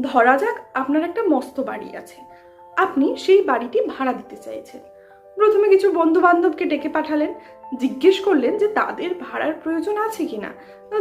ধরা যাক আপনার একটা মস্ত বাড়ি আছে। আপনি সেই বাড়িটি ভাড়া দিতে চাইছেন। প্রথমে কিছু বন্ধু বান্ধবকে ডেকে পাঠালেন। জিজ্ঞেস করলেন যে তাদের ভাড়ার প্রয়োজন আছে কিনা।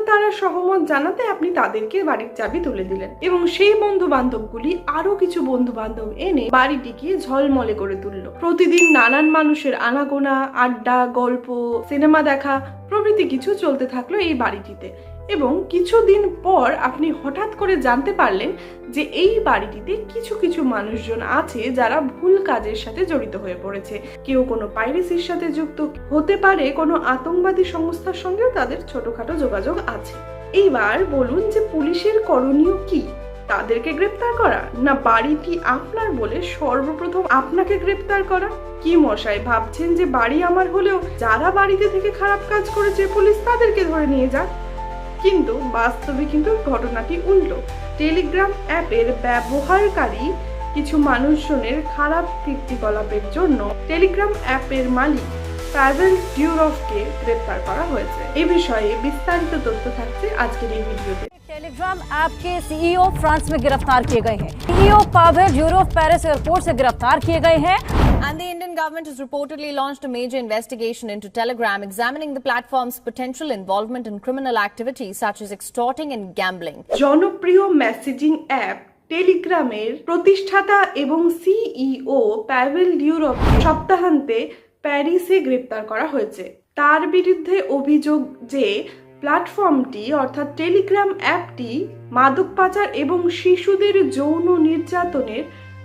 তারা সহমত জানাতে আপনি তাদেরকে বাড়ির চাবি তুলে দিলেন এবং সেই বন্ধু বান্ধবগুলি আরও কিছু বন্ধু বান্ধব এনে বাড়িটিকে ঝলমলে করে তুললো। প্রতিদিন নানান মানুষের আনাগোনা, আড্ডা, গল্প, সিনেমা দেখা প্রভৃতি কিছু চলতে থাকল এই বাড়িটিতে। এবং কিছুদিন পর আপনি হঠাৎ করে জানতে পারলেন যে এই বাড়িটিতে কিছু কিছু মানুষজন আছে যারা ভুল কাজের সাথে জড়িত হয়ে পড়েছে। কেউ কোনো পাইরেসির সাথে যুক্ত, হতে পারে কোনো আতঙ্কবাদী সংস্থার সঙ্গেও তাদের ছোটখাটো যোগাযোগ আছে। এইবার বলুন যে পুলিশের করণীয় কি? তাদেরকে গ্রেপ্তার করা না বাড়িটি আপনার বলে সর্বপ্রথম আপনাকে গ্রেপ্তার করা? কি মশাই ভাবছেন যে বাড়ি আমার হলেও যারা বাড়িতে থেকে খারাপ কাজ করেছে পুলিশ তাদেরকে ধরে নিয়ে যাক? কিন্তু বাস্তবে কিন্তু ঘটনাটি উল্টো। টেলিগ্রাম অ্যাপের ব্যবহারকারী কিছু মানুষজনের খারাপ কীর্তিকলাপের জন্য টেলিগ্রাম অ্যাপের মালিক প্যাভেল ডিউরফকে গ্রেপ্তার করা হয়েছে। এ বিষয়ে বিস্তারিত তথ্য থাকছে আজকের এই ভিডিওতে। टेलीग्राम ऐप के सीईओ फ्रांस में गिरफ्तार किए गए हैं CEO Pavel Europe Paris airport से गिरफ्तार किए गए हैं And the Indian government has reportedly launched a major investigation into Telegram, examining the platform's potential involvement in criminal activities such as extorting and gambling. জনপ্রিয় মেসেজিং অ্যাপ টেলিগ্রামের প্রতিষ্ঠাতা এবং CEO প্যাভেল ডিউরপ সপ্তাহান্তে প্যারিসে গ্রেপ্তার করা হয়েছে তার বিরুদ্ধে অভিযোগ যে প্ল্যাটফর্মটি, অর্থাৎ টেলিগ্রাম অ্যাপটি, মাদক পাচার এবং শিশুদের যৌন নির্যাতনের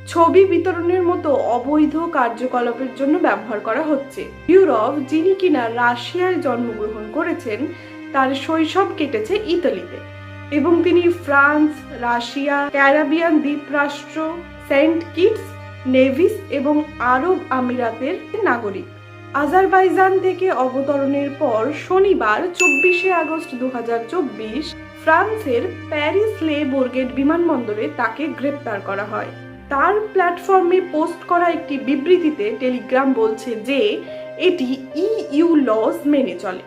ছবি বিতরণের মতো অবৈধ কার্যকলাপের জন্য ব্যবহার করা হচ্ছে। ইউরোপ, যিনি কিনা রাশিয়ায় জন্মগ্রহণ করেছেন, তার শৈশব কেটেছে ইতালিতে এবং তিনি ফ্রান্স, রাশিয়া, ক্যারাবিয়ান দ্বীপরাষ্ট্র, সেন্ট কিটস, নেভিস এবং আরব আমিরাতের নাগরিক। আজারবাইজান থেকে অবতরণের পর শনিবার চব্বিশে আগস্ট দুহাজার চব্বিশ ফ্রান্সের প্যারিস লে বোর্গেট বিমানবন্দরে তাকে গ্রেপ্তার করা হয়। তার প্ল্যাটফর্মে পোস্ট করা একটি বিবৃতিতে টেলিগ্রাম বলছে যে, এটি ইইউ লস মেনে চলে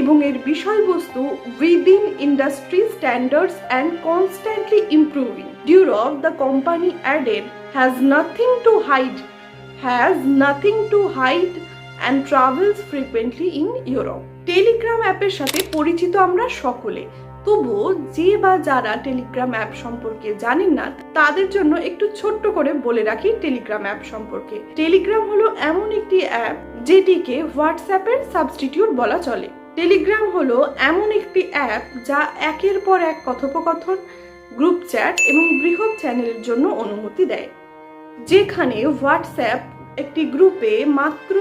এবং এর বিষয়বস্তু within industry standards and constantly improving. Durov the company added, has nothing to hide has nothing to hide and travels frequently in Europe Telegram অ্যাপের সাথে পরিচিত আমরা সকলে। তবুও যে বা যারা টেলিগ্রাম অ্যাপ সম্পর্কে জানেন না, তাদের জন্য একটু ছোট্ট করে বলে রাখি টেলিগ্রাম অ্যাপ সম্পর্কে। টেলিগ্রাম হলো এমন একটি অ্যাপ যেটিকে হোয়াটসঅ্যাপের সাবস্টিটিউট বলা চলে। টেলিগ্রাম হলো এমন একটি অ্যাপ যা একের পর এক কথোপকথন গ্রুপ চ্যাট এবং বৃহৎ চ্যানেলের জন্য অনুমতি দেয়। যেখানে হোয়াটসঅ্যাপ একটি গ্রুপে মাত্র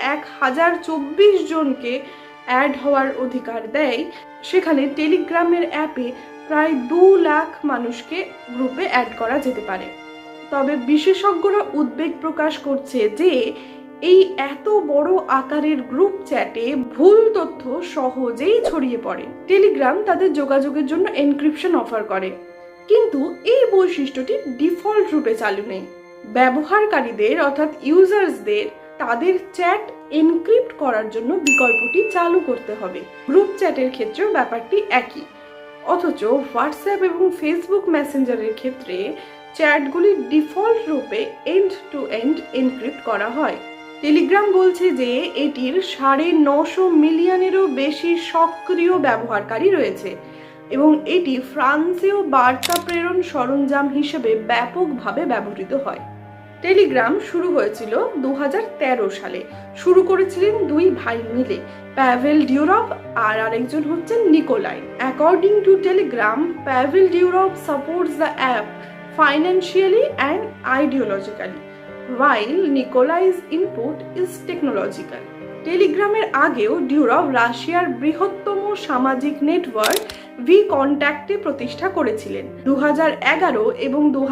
এক হাজার চব্বিশ জনকে অ্যাড হওয়ার অধিকার দেয়। সেখানে টেলিগ্রামের অ্যাপে প্রায় দু লাখ মানুষকে গ্রুপে অ্যাড করা যেতে পারে। তবে বিশেষজ্ঞরা উদ্বেগ প্রকাশ করছে যে এই এত বড় আকারের গ্রুপ চ্যাটে ভুল তথ্য সহজেই ছড়িয়ে পড়ে। টেলিগ্রাম তাদের যোগাযোগের জন্য এনক্রিপশন অফার করে। কিন্তু এই বৈশিষ্ট্যটি ডিফল্ট রূপে চালু নেই। ব্যবহারকারীদের অর্থাৎ ইউজার্সদের তাদের চ্যাট এনক্রিপ্ট করার জন্য বিকল্পটি চালু করতে হবে। গ্রুপ চ্যাটের ক্ষেত্রেও ব্যাপারটি একই। অথচ হোয়াটসঅ্যাপ এবং ফেসবুক মেসেঞ্জারের ক্ষেত্রে চ্যাটগুলি ডিফল্ট রূপে এন্ড টু এন্ড এনক্রিপ্ট করা হয়। টেলিগ্রাম বলছে যে, এটির সাড়ে নশো মিলিয়নেরও বেশি সক্রিয় ব্যবহারকারী রয়েছে এবং এটি ফ্রান্সেও বার্তা প্রেরণ সরঞ্জাম হিসেবে ব্যাপকভাবে ব্যবহৃত হয়। টেলিগ্রাম শুরু হয়েছিল দু হাজার তেরো সালে শুরু করেছিলেন দুই ভাই মিলে, প্যাভেল ডিউরপ আর আরেকজন হচ্ছেন Nikolai according to Telegram Pavel Durov supports the app financially and ideologically while Nikolai's input is technological. টেলিগ্রামের আগেও ডিউরভ রাশিয়ার বৃহত্তম সামাজিক নেটওয়ার্ক ভি কন্ট্যাক্টে প্রতিষ্ঠা করেছিলেন। দু এগারো এবং দু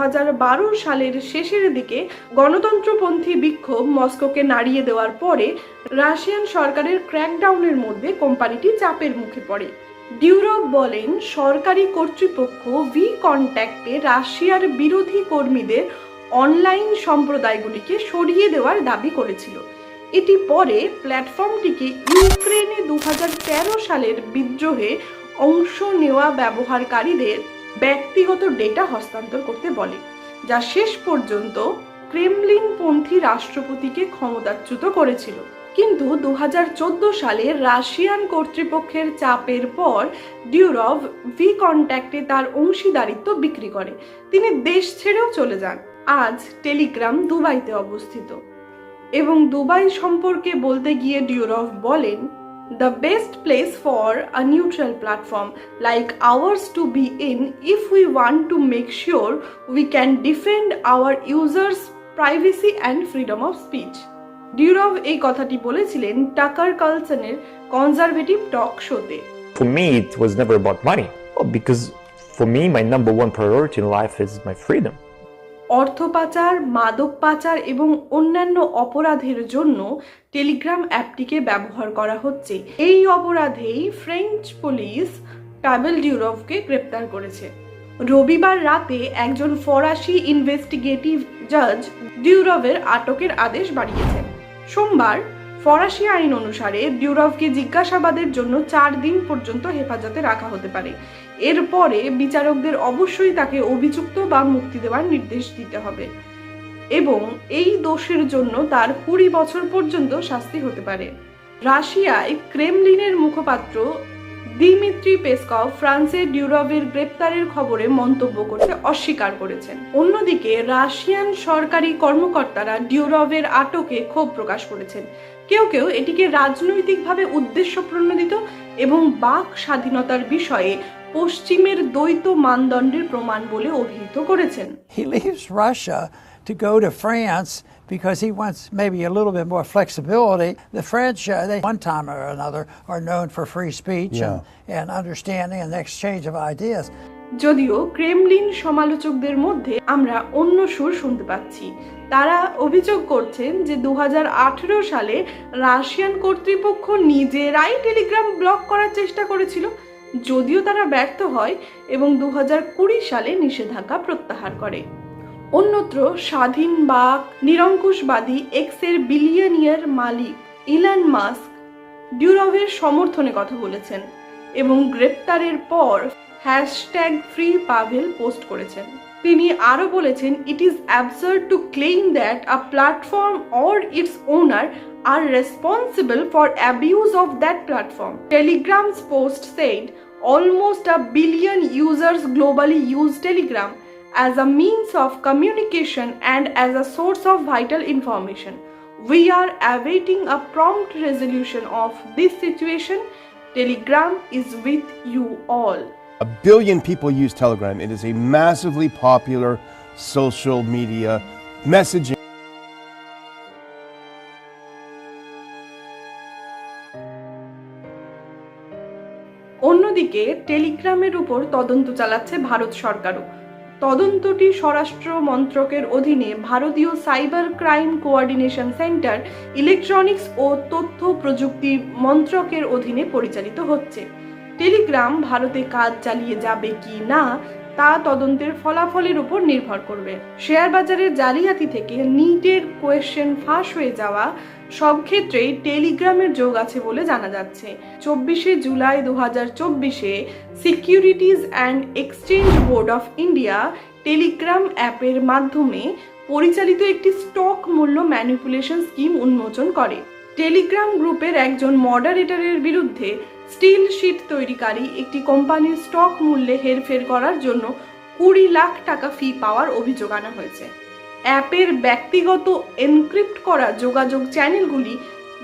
বারো সালের শেষের দিকে গণতন্ত্রপন্থী বিক্ষোভ মস্কোকে নাড়িয়ে দেওয়ার পরে রাশিয়ান সরকারের ক্র্যাকডাউনের মধ্যে কোম্পানিটি চাপের মুখে পড়ে। ডিউরভ বলেন, সরকারি কর্তৃপক্ষ ভি কন্ট্যাক্টে রাশিয়ার বিরোধী কর্মীদের অনলাইন সম্প্রদায়গুলিকে সরিয়ে দেওয়ার দাবি করেছিল। এটি পরে প্ল্যাটফর্মটিকে ইউক্রেনে দুহাজার তেরো সালের বিদ্রোহে অংশ নেওয়া ব্যবহারকারীদের ব্যক্তিগত ডেটা হস্তান্তর করতে বলে, যা শেষ পর্যন্ত ক্রেমলিনপন্থী রাষ্ট্রপতিকে ক্ষমতাচ্যুত করেছিল। কিন্তু দু হাজার চোদ্দ সালে রাশিয়ান কর্তৃপক্ষের চাপের পর ডিউরভ ভি কন্ট্যাক্টে তার অংশীদারিত্ব বিক্রি করে। তিনি দেশ ছেড়েও চলে যান। আজ টেলিগ্রাম দুবাইতে অবস্থিত। এবং দুবাই সম্পর্কে বলতে গিয়ে ডিউরভ বলেন the best place for a neutral platform like ours to be in if we want to make sure we can defend our users privacy and freedom of speech Durov এই কথাটি বলেছিলেন টাকার কালসনের conservative টক শোতে For me, it was never about money. Because for me, my number one priority in life is my freedom. অর্থ পাচার মাদক পাচার এবং অন্যান্য অপরাধের জন্য টেলিগ্রাম অ্যাপটিকে ব্যবহার করা হচ্ছে। এই অপরাধেই ফ্রেঞ্চ পুলিশ প্যাবেল ডিউরভকে গ্রেপ্তার করেছে। রবিবার রাতে একজন ফরাসি ইনভেস্টিগেটিভ জাজ ডিউরভের আটকের আদেশ বাড়িয়েছেন। সোমবার ফরাসি আইন অনুসারে ডিউরভকে জিজ্ঞাসাবাদের জন্য চার দিন পর্যন্ত হেফাজতে রাখা হতে পারে। এরপরে বিচারকদের অবশ্যই তাকে অভিযুক্ত বা মুক্তি দেওয়ার নির্দেশ দিতে হবে। এবং এই দোষের জন্য তার কুড়ি বছর পর্যন্ত শাস্তি হতে পারে। রাশিয়ায় ক্রেমলিনের মুখপাত্র দিমিত্রি পেসকভ ফ্রান্সের ডিউরভের গ্রেপ্তারের খবরে মন্তব্য করতে অস্বীকার করেছেন। অন্যদিকে রাশিয়ান সরকারি কর্মকর্তারা ডিউরভের আটকে ক্ষোভ প্রকাশ করেছেন। কেউ কেউ এটিকে রাজনৈতিকভাবে উদ্দেশ্য প্রণোদিত এবং বাক স্বাধীনতার বিষয়ে পশ্চিমের দ্বৈত মানদণ্ডের প্রমাণ বলে অভিহিত করেছেন He leaves Russia to go to France because he wants maybe a little bit more flexibility. The French, uh, they one time or another, are known for free speech yeah. and, and understanding and exchange of ideas. যদিও Kremlin সমালোচকদের মধ্যে আমরা অন্য সুর শুনতে পাচ্ছি তারা অভিযোগ করছেন যে দু হাজার আঠারো সালে রাশিয়ান কর্তৃপক্ষ নিজেরাই টেলিগ্রাম ব্লক করার চেষ্টা করেছিল যদিও তারা ব্যর্থ হয় এবং দু হাজার কুড়ি সালে নিষেধাজ্ঞা প্রত্যাহার করে। অন্যত্র স্বাধীন বা নিরঙ্কুশবাদী এক্সের বিলিয়নিয়ার মালিক ইলান মাস্ক ডিউরভের সমর্থনে কথা বলেছেন এবং গ্রেপ্তারের পর হ্যাশট্যাগ ফ্রি পাভেল পোস্ট করেছেন। তিনি আরও বলেছেন it is absurd to claim that a platform or its owner are responsible for abuse of that platform Telegram's post said almost a billion users globally use Telegram as a means of communication and as a source of vital information. We are awaiting a prompt resolution of this situation. Telegram is with you all. A billion people use Telegram. It is a massively popular social media messaging. অন্যদিকে টেলিগ্রামের উপর তদন্ত চালাচ্ছে ভারত সরকারও। তদন্তটি স্বরাষ্ট্র মন্ত্রকের অধীনে ভারতীয় cyber crime coordination centre, electronics ও তথ্য প্রযুক্তি মন্ত্রকের অধীনে পরিচালিত হচ্ছে। টেলিগ্রাম ভারতে কাজ চালিয়ে যাবে কি না তা তদন্তের ফলাফলের উপর নির্ভর করবে। শেয়ার বাজারের জালিয়াতি থেকে নিটের কোয়েশ্চেন ফাঁস হয়ে যাওয়া সব ক্ষেত্রেই টেলিগ্রামের যোগ আছে বলে জানা যাচ্ছে। চব্বিশে জুলাই দু হাজার চব্বিশে securities and exchange board of India Telegram অ্যাপের মাধ্যমে পরিচালিত একটি স্টক মূল্য ম্যানিপুলেশন স্কিম উন্মোচন করে। টেলিগ্রাম গ্রুপের একজন মডারেটরের বিরুদ্ধে স্টিল শিট তৈরিকারী একটি কোম্পানির স্টক মূল্যে হেরফের করার জন্য কুড়ি লাখ টাকা ফি পাওয়ার অভিযোগ আনা হয়েছে। অ্যাপের ব্যক্তিগত এনক্রিপ্ট করা যোগাযোগ চ্যানেলগুলি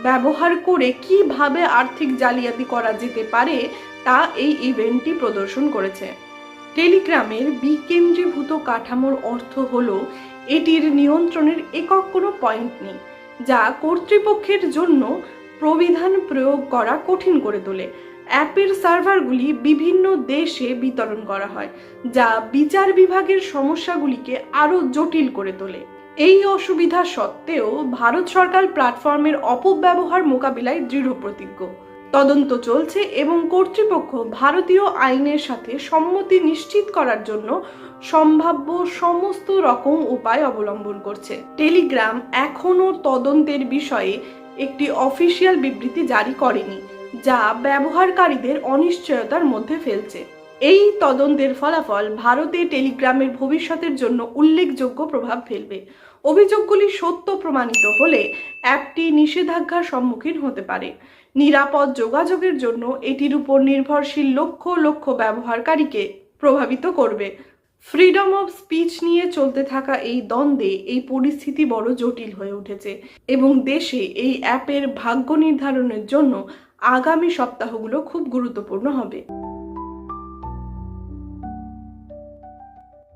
ব্যবহার করে কীভাবে আর্থিক জালিয়াতি করা যেতে পারে তা এই ইভেন্টটি প্রদর্শন করেছে। টেলিগ্রামের বিকেন্দ্রীভূত কাঠামোর অর্থ হল, এটির নিয়ন্ত্রণের একক কোনো পয়েন্ট নেই, যা কর্তৃপক্ষের জন্য প্রবিধান প্রয়োগ করা কঠিন করে তোলে। অ্যাপের সার্ভারগুলি বিভিন্ন দেশে বিতরণ করা হয়, যা বিচার বিভাগের সমস্যাগুলিকে আরও জটিল করে তোলে। এই অসুবিধা সত্ত্বেও ভারত সরকার প্ল্যাটফর্মের অপব্যবহার মোকাবিলায় দৃঢ় প্রতিজ্ঞ তদন্ত চলছে এবং কর্তৃপক্ষ ভারতীয় আইনের সাথে সম্মতি নিশ্চিত করার জন্য সম্ভাব্য সমস্ত রকম উপায় অবলম্বন করছে। টেলিগ্রাম এখনও তদন্তের বিষয়ে একটি অফিসিয়াল বিবৃতি জারি করেনি, যা ব্যবহারকারীদের অনিশ্চয়তার মধ্যে ফেলছে। এই তদন্তের ফলাফল ভারতে টেলিগ্রামের ভবিষ্যতের জন্য উল্লেখযোগ্য প্রভাব ফেলবে। অভিযোগগুলি সত্য প্রমাণিত হলে অ্যাপটি নিষেধাজ্ঞার সম্মুখীন হতে পারে। নিরাপদ যোগাযোগের জন্য এটির উপর নির্ভরশীল লক্ষ লক্ষ ব্যবহারকারীকে প্রভাবিত করবে। ফ্রিডম অব স্পিচ নিয়ে চলতে থাকা এই দ্বন্দ্বে এই পরিস্থিতি বড় জটিল হয়ে উঠেছে এবং দেশে এই অ্যাপের ভাগ্য নির্ধারণের জন্য আগামী সপ্তাহগুলো খুব গুরুত্বপূর্ণ হবে।